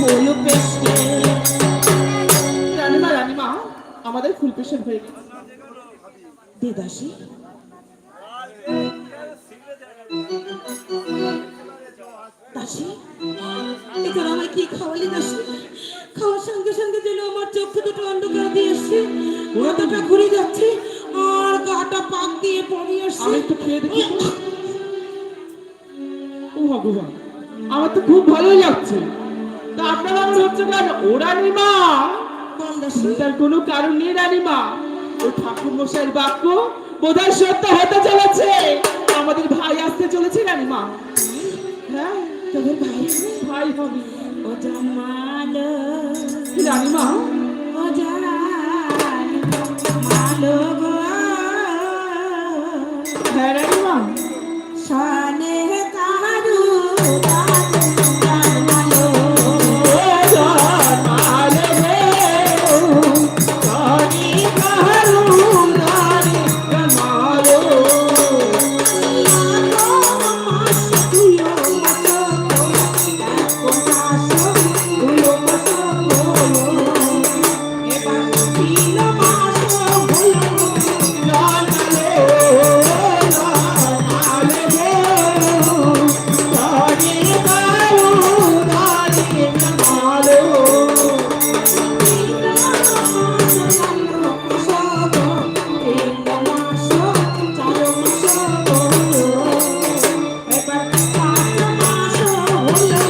ফুল পেশে রানীমা রানীমা আমাদের ফুল পেশেন্ট হয়ে গেছে। দেদাসী দাসী এখন আমার কি খাওয়ালি দাসী? খাওয়ার সঙ্গে সঙ্গে যেন আমার চোখে দুটো অন্ধকার দিয়ে এসছে মাথাটা ঘুরে যাচ্ছে আর গাটা পাক দিয়ে পড়ে আসছে। আমি একটু খেয়ে দেখি। ও ভগবান আমার তো খুব ভালোই লাগছে। তা আপনারা হচ্ছে কেন? ওরা বল দাসী কোনো কারণ নেই রানীমা ও ঠাকুর মশাইয়ের বাক্য বোধহয় সত্য হতে চলেছে। আমাদের ভাই আসতে চলেছে রানীমা হ্যাঁ তোদের ভাই? ভাই হবে। ও জামালো। রানীমা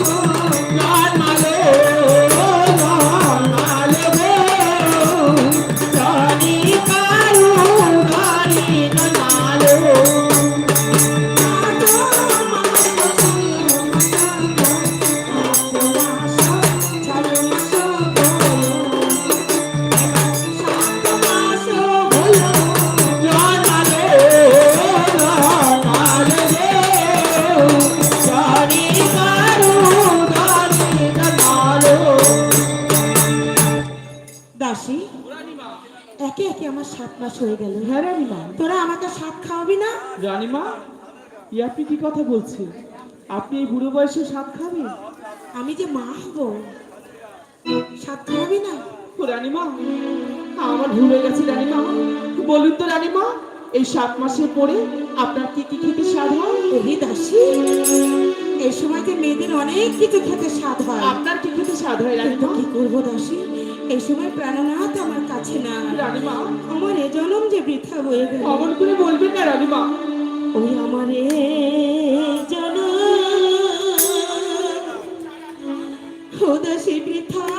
দাসী সাত মাস হয়ে গেল। হ্যাঁ রানীমা তোরা আমাকে সাত খাওয়াবি না? রানীমা ই আপনি কি কথা বলছেন আপনি এই বুড়ো বয়সে সাত খাবেন? আমি যে মা হব সাত খাওয়াবি না? ও রানীমা আমার ভুল হয়ে গেছে রানীমা। বলুন তো রানীমা এই সাত মাসের পরে আপনার কি কি খেতে স্বাদ হয়? ওরে দাসী এই সময় যে মেয়েদের অনেক কিছু খেতে স্বাদ হয়। আপনার কি খেতে স্বাদ হয় রানীমা? কি করব দাসী? এই সময় প্রাণনাথ আমার কাছে রানীমা আমার এ জনম যে বৃথা হয়ে গেল। অমন করে বলবেন না রানীমা। ওই আমার এ জনম। ও বৃথা